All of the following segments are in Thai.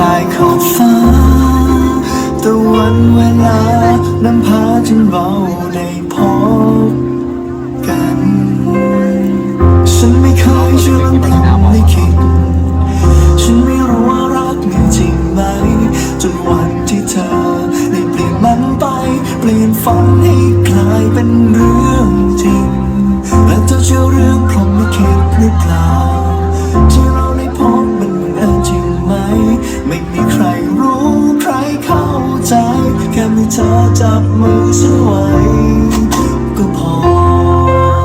ลายขอบฟ้า ตะวันเวลานำพาจนเราได้พบกัน ฉันไม่เคยเชื่อเรื่องพรหมลิขิตฉันไม่รู้ว่ารักมีจริงไหม จนวันที่เธอได้เปลี่ยนมันไป เปลี่ยนฝันให้กลายเป็นเรื่องจริง และเธอเชื่อเรื่องพรหมลิขิตหรือเปล่า มีเธอจับมือฉันไว้ก็พอ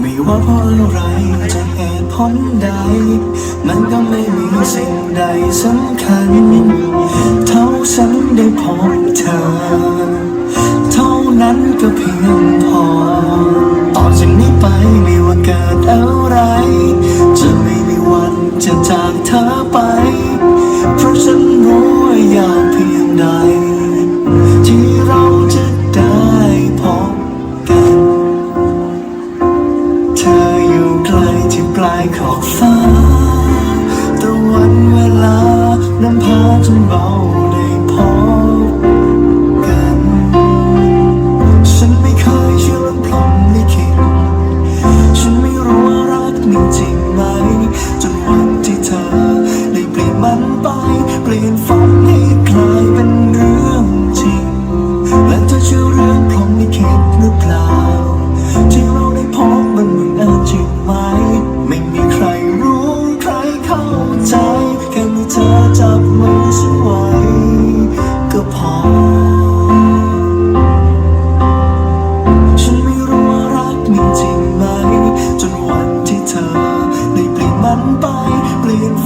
ไม่ว่าเพราะอะไรจะเหตุผลใด มันก็ไม่มีสิ่งใดสำคัญ จากเธอไป เพราะฉันรู้ว่ายากเพียงใด ที่เราจะได้พบกัน เธออยู่ไกลที่ปลายขอบฟ้า ตะวันเวลานำพาจนเบา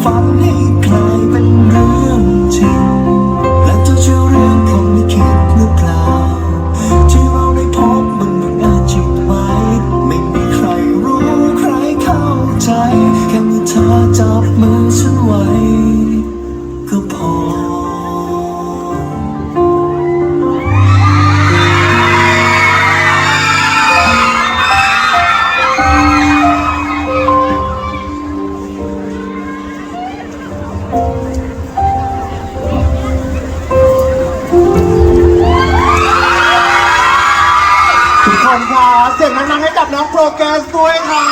ฝันให้กลายเป็นเรื่องจริง และจะเชื่อเรื่องพรหมลิขิตหรือเปล่า ที่เราได้พบมันบังเอิญจริงไหมไม่มีใครรู้ใครเข้าใจ แค่มีเธอจับมือฉันไว้ กับน้องโปรแกรสด้วยค่ะ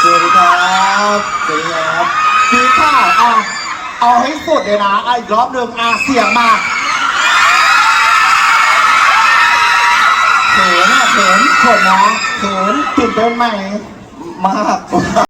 สวัสดีครับสวัสดีครับพี่ค่ะอะเอาให้สุดเลยนะอะอีกรอบหนึ่งอะเสียงมาเขินอะเขินขินนะเขินตื่นเต้นไหม มาก